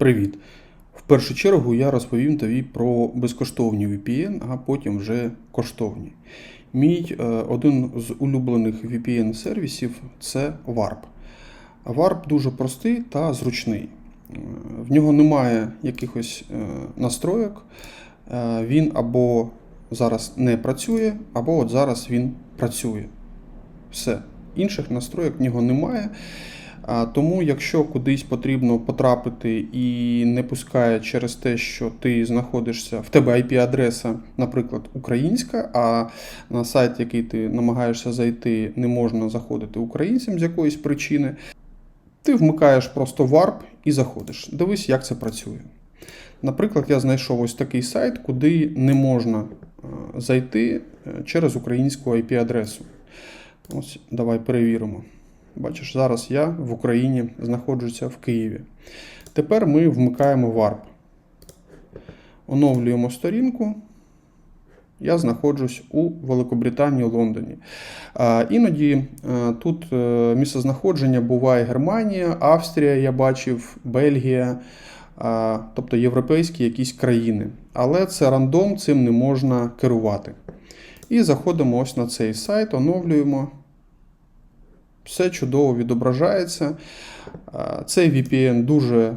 Привіт! В першу чергу я розповім тобі про безкоштовні VPN, а потім вже коштовні. Мій е, один з улюблених VPN-сервісів це Warp. Warp дуже простий та зручний. Е, В нього немає якихось е, настроєк. Він або зараз не працює, або от зараз він працює. Все. Інших настроєк в нього немає. Тому, якщо кудись потрібно потрапити і не пускає через те, що ти знаходишся в тебе IP-адреса, наприклад, українська, а на сайт, який ти намагаєшся зайти, не можна заходити українцям з якоїсь причини, ти вмикаєш просто Warp і заходиш. Дивись, як це працює. Наприклад, я знайшов ось такий сайт, куди не можна е, зайти е, через українську IP-адресу. Ось давай перевіримо. Бачиш, зараз я в Україні знаходжуся в Києві. Тепер ми вмикаємо Warp. Оновлюємо сторінку. Я знаходжусь у Великобританії, Лондоні. А, іноді е, тут е, місцезнаходження буває Германія, Австрія, я бачив, Бельгія, а, тобто європейські якісь країни. Але це рандом, цим не можна керувати. І заходимо ось на цей сайт, оновлюємо. Все чудово відображається. Цей VPN дуже е,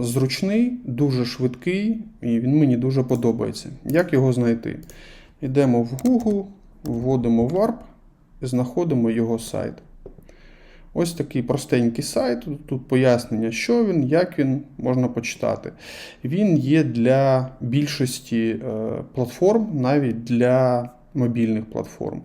зручний, дуже швидкий, і він мені дуже подобається. Як його знайти? Йдемо в Google, вводимо Warp і знаходимо його сайт. Ось такий простенький сайт. Тут пояснення, що він, як він можна почитати. Він є для більшості е, платформ, навіть для мобільних платформ.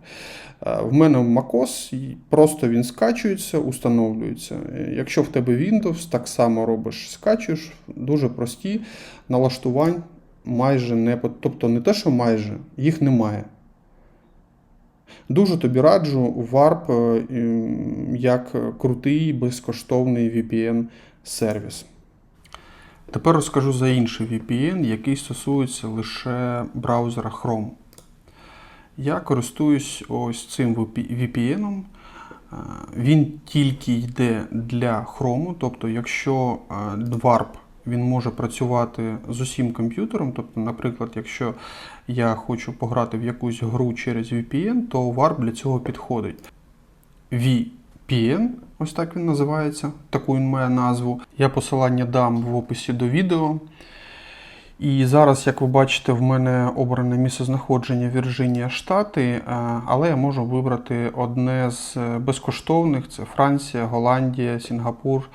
Е, В мене macOS, просто він скачується, установлюється. Якщо в тебе Windows, так само робиш, скачуєш, дуже прості налаштувань майже не тобто не те, що майже, їх немає. Дуже тобі раджу Warp е, як крутий безкоштовний VPN-сервіс. Тепер розкажу за інший VPN, який стосується лише браузера Chrome. Я користуюсь ось цим VPN. Е, Він тільки йде для Chrome, тобто, якщо е, Warp він може працювати з усім комп'ютером. Тобто, наприклад, якщо я хочу пограти в якусь гру через VPN, то Warp для цього підходить. VPN, ось так він називається, таку він має назву. Я посилання дам в описі до відео. І зараз, як ви бачите, в мене обране місце знаходження Вірджинія Штати, е, але я можу вибрати одне з безкоштовних: це Франція, Голландія, Сінгапур,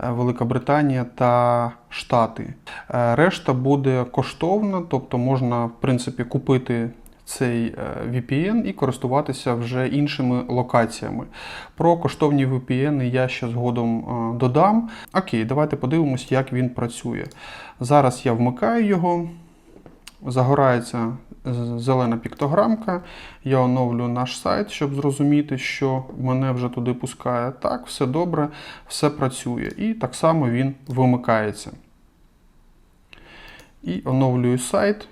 е, Велика Британія та Штати. Е, Решта буде коштовна, тобто можна, в принципі, купити цей е, VPN і користуватися вже іншими локаціями. Про коштовні VPN я ще згодом е, додам. Окей, давайте подивимось, як він працює. Зараз я вмикаю його, загорається зелена піктограмка. Я оновлю наш сайт, щоб зрозуміти, що мене вже туди пускає. Так, все добре, все працює. І так само він вимикається. І оновлюю сайт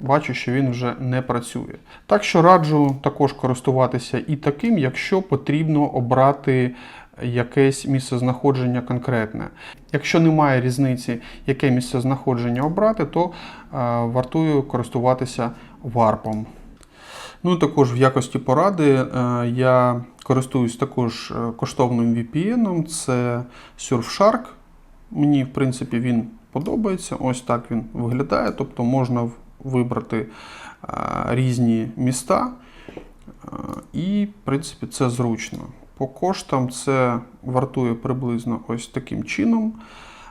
бачу, що він вже не працює. Так що раджу також користуватися і таким, якщо потрібно обрати якесь місцезнаходження конкретне. Якщо немає різниці, яке місцезнаходження обрати, то е, вартує користуватися варпом. Ну і також в якості поради е, я користуюсь також е, коштовним VPN, це Surfshark. Мені, в принципі, він подобається. Ось так він виглядає. Тобто можна вибрати е, різні міста. Е, І, в принципі, це зручно. По коштам це вартує приблизно ось таким чином.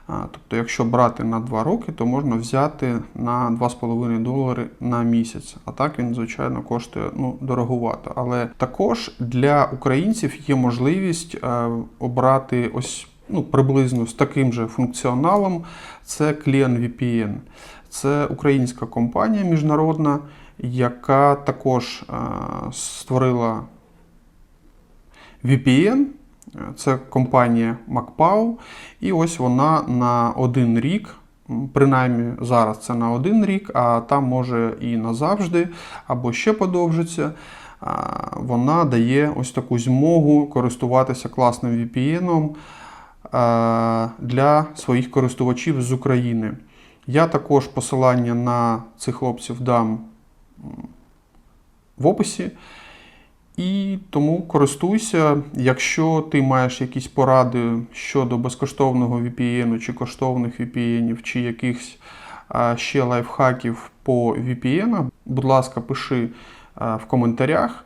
Тобто, якщо брати на 2 роки, то можна взяти на 2,5 долари на місяць. А так він, звичайно, коштує ну, дороговато. Але також для українців є можливість е, обрати ось ну, приблизно з таким же функціоналом. Це Client VPN. Це українська компанія міжнародна, яка також е, створила VPN. Це компанія MacPow. І ось вона на один рік, принаймні зараз це на один рік, а там може і назавжди, або ще подовжиться. Вона дає ось таку змогу користуватися класним VPN. для своїх користувачів з України. Я також посилання на цих хлопців дам в описі. І тому користуйся, якщо ти маєш якісь поради щодо безкоштовного VPN чи коштовних VPN, чи якихось ще лайфхаків по VPN, будь ласка, пиши в коментарях.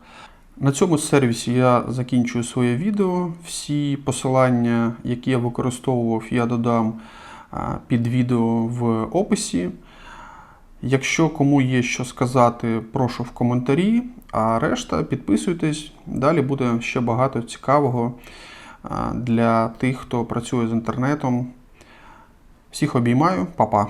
На цьому сервісі я закінчую своє відео. Всі посилання, які я використовував, я додам під відео в описі. Якщо кому є що сказати, прошу в коментарі, а решта підписуйтесь. Далі буде ще багато цікавого для тих, хто працює з інтернетом. Всіх обіймаю, па-па!